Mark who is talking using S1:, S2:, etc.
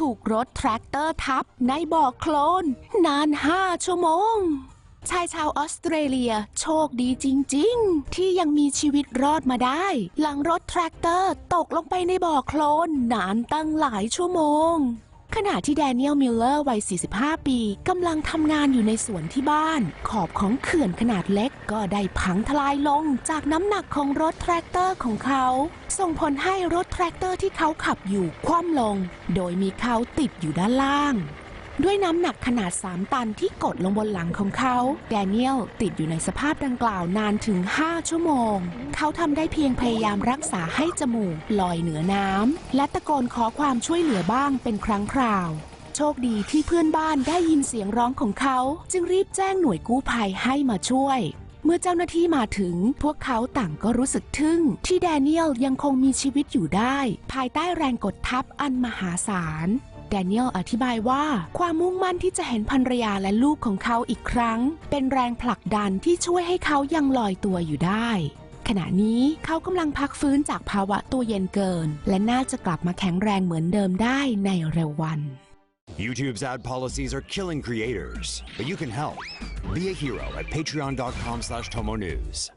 S1: ถูกรถแทรกเตอร์ทับในบ่อโคลน นาน5ชั่วโมง ชายชาวออสเตรเลียโชคดีจริง ๆ ที่ยังมีชีวิตรอดมาได้ หลังรถแทรกเตอร์ตกลงไปในบ่อโคลนนานตั้งหลายชั่วโมง ขณะที่แดเนียลมิลเลอร์วัย 45 ปีกำลังทำงานอยู่ในสวนที่บ้าน ขอบของเขื่อนขนาดเล็กก็ได้พังทลายลงจากน้ำหนักของรถแทรกเตอร์ของเขา ส่งผลให้รถแทรกเตอร์ที่เขาขับอยู่คว่ำลง โดยมีเขาติดอยู่ด้านล่าง ด้วยน้ำหนักขนาด 3 ตันที่กดลงบนหลังของเขา แดเนียลติดอยู่ในสภาพดังกล่าวนานถึง 5 ชั่วโมง เขาทำได้เพียงพยายามรักษาให้จมูกลอยเหนือน้ำและตะโกนขอความช่วยเหลือบ้างเป็นครั้งคราวโชคดีที่เพื่อนบ้านได้ยินเสียงร้องของเขา จึงรีบแจ้งหน่วยกู้ภัยให้มาช่วย เมื่อเจ้าหน้าที่มาถึง พวกเขาต่างก็รู้สึกทึ่ง ที่แดเนียลยังคงมีชีวิตอยู่ได้ ภายใต้แรงกดทับอันมหาศาล แดเนียลอธิบายว่า ความมุ่งมั่นที่จะเห็นภรรยาและลูกของเขาอีกครั้ง เป็นแรงผลักดันที่ช่วยให้เขายังลอยตัวอยู่ได้ขณะนี้เขากำลังพักฟื้นจากภาวะตัวเย็นเกิน และน่าจะกลับมาแข็งแรงเหมือนเดิมได้ในเร็ววัน
S2: YouTube's ad policies are killing creators, but you can help. Be a hero at patreon.com slash tomonews.